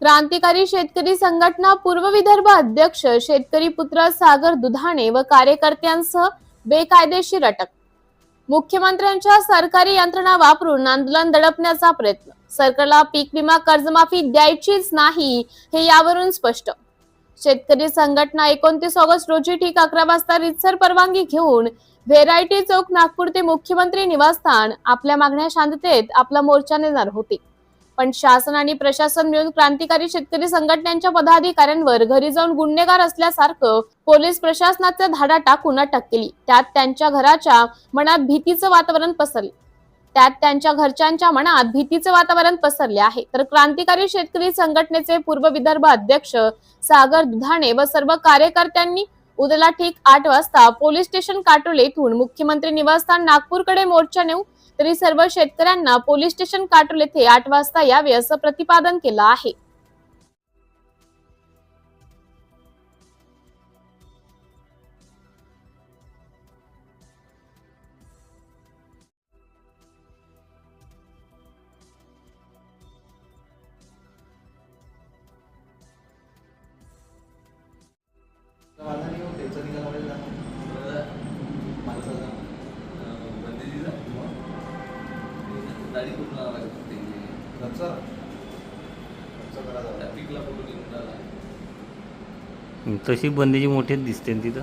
क्रांतिकारी शेतकरी संघटना पूर्व विदर्भ अध्यक्ष शेतकरी पुत्र सागर दुधाणे व कार्यकर्त्यांसह बेकायदेशीर अटक. मुख्यमंत्र्यांच्या सरकारी यंत्रणा वापरून आंदोलन दडपण्याचा प्रयत्न. सरकारला पीक विमा कर्जमाफी द्यायचीच नाही हे यावरून स्पष्ट. शेतकरी संघटना एकोणतीस ऑगस्ट रोजी ठीक अकरा वाजता रितसर परवानगी घेऊन व्हेरायटी चौक नागपूर ते मुख्यमंत्री निवासस्थान आपल्या मागण्या शांततेत आपला मोर्चा नेणार होते. पण शासन आणि प्रशासन मिळून क्रांतिकारी शेतकरी संघटनांच्या पदाधिकाऱ्यांवर घरी जाऊन गुन्हेगार असल्यासारखं पोलीस प्रशासनाचा धाडा टाकून अटक केली. त्यात त्यांच्या घराच्या मनात भीतीचं वातावरण पसरले. त्यात त्यांच्या घरच्यांच्या मनात भीतीचं वातावरण पसरले आहे. तर क्रांतिकारी शेतकरी संघटनेचे पूर्व विदर्भ अध्यक्ष सागर दुधाणे व सर्व कार्यकर्त्यांनी उद्याला ठीक आठ वाजता पोलीस स्टेशन काटोल येथून मुख्यमंत्री निवासस्थान नागपूरकडे मोर्चा नेऊ तरी सर्व शेतकऱ्यांना पोलीस स्टेशन काटोल येथे आठ वाजता यावे असं प्रतिपादन केलं आहे. दाढी करून लावायला लागते ते. खर्च खर्च. पीकला घेऊन. तशी बंदीची मोठीच दिसते ना तिथं